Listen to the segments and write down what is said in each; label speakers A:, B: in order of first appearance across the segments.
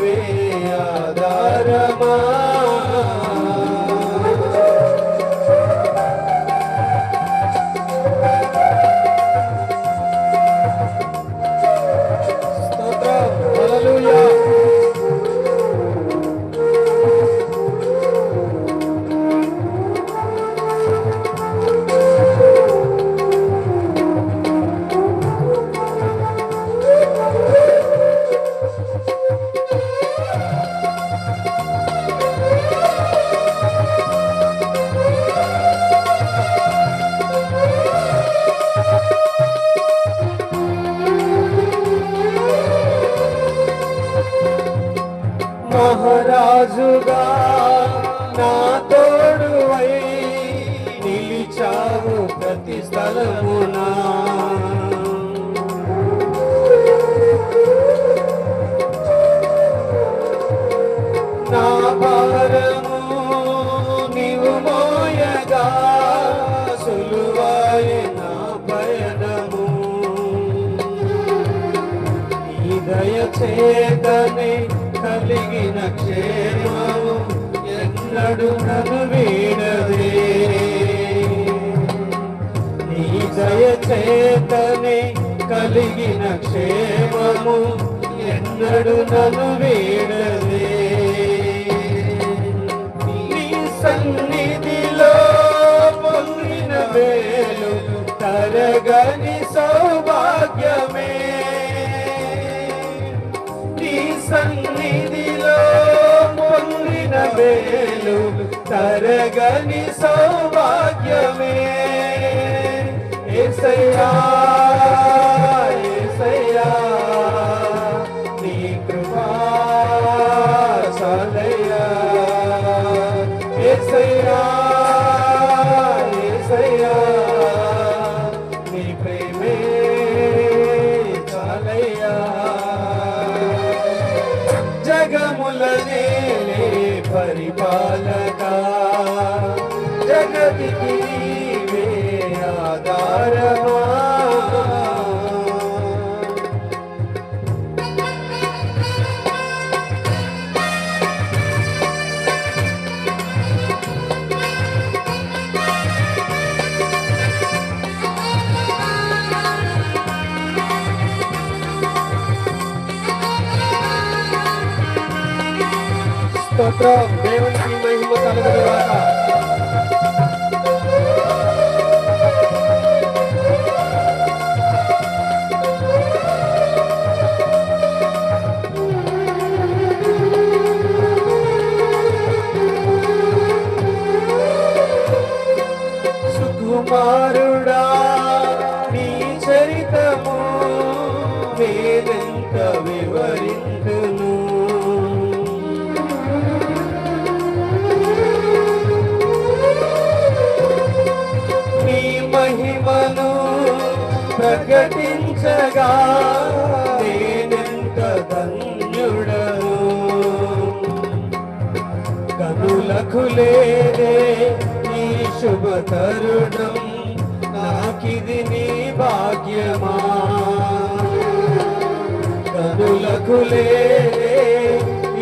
A: वे आधारमा ఈ కలిగిన క్షేమము ఎన్నడు నను వీడదే. నీ దయచేతనే కలిగిన క్షేమము ఎన్నడు నను వీడదే. తరగని సౌభాగ్యమే. ఏసయ్యా. ఏసయ్యా स्तोत्र देवन की महिमा चालू करेगा కనులకు నీ ఈ శుభ తరుణం. నాకిది నీ భాగ్యమా. కనులకు నీ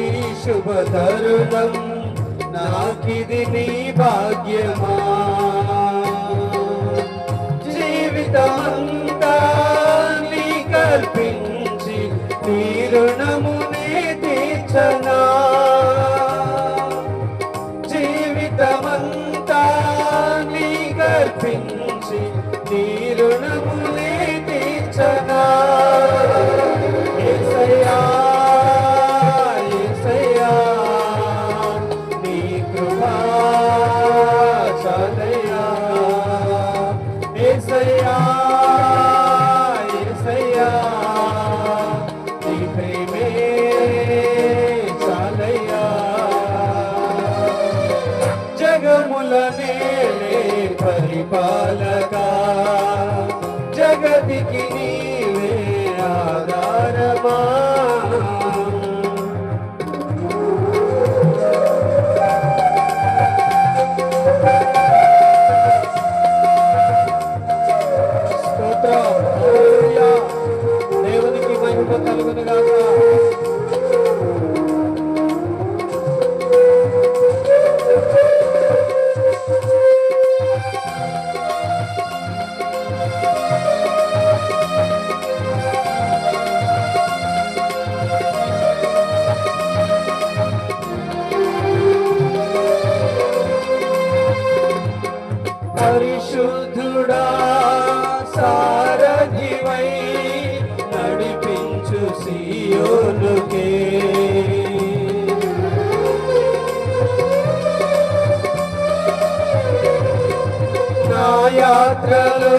A: ఈ శుభ తరుణం. నాకిది నీ భాగ్యమా. యాత్రలో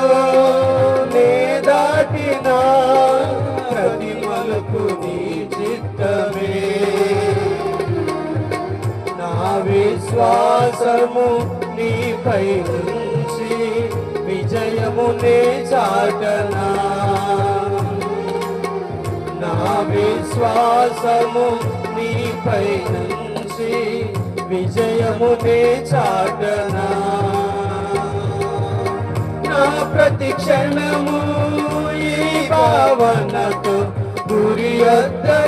A: నే దాటిన ప్రతి మలుపు నీ చిత్తమే. నా విశ్వాసము నీపై నుంచి విజయమునే చాటనా. నా విశ్వాసము నీపై నుంచి విజయమునే చాటనా. ప్రతి క్షణము ఈ భావనకు గురి వద్దకే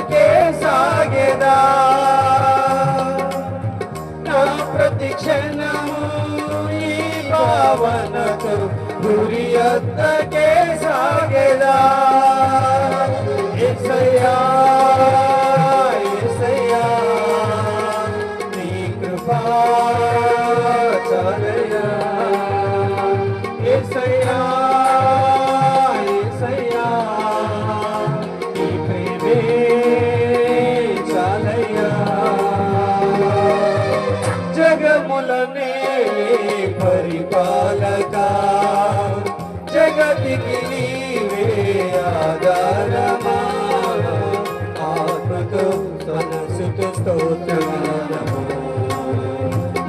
A: मुलने परिपालका। जगति वे आधारमा आत्मकौ सदसुत स्तोत्र नमो।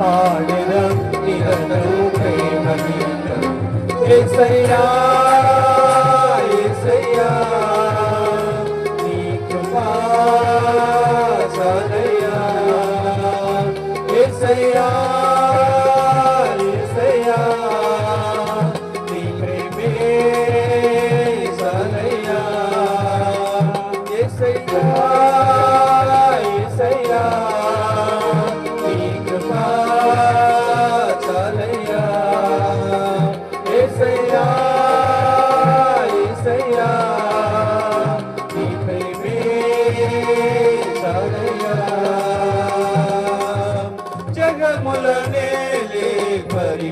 A: पाणिरं निरतौ प्रेममित्रं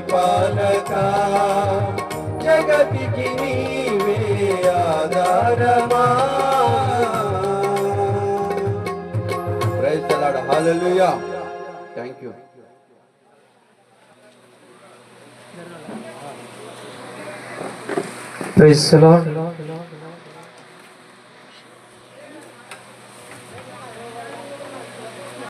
A: పరిపాలక జగతికి నీవే ఆధారమా.
B: ప్రైజ్ తలాడు హాలెలూయా థ్యాంక్ యూ
A: ప్రైజ్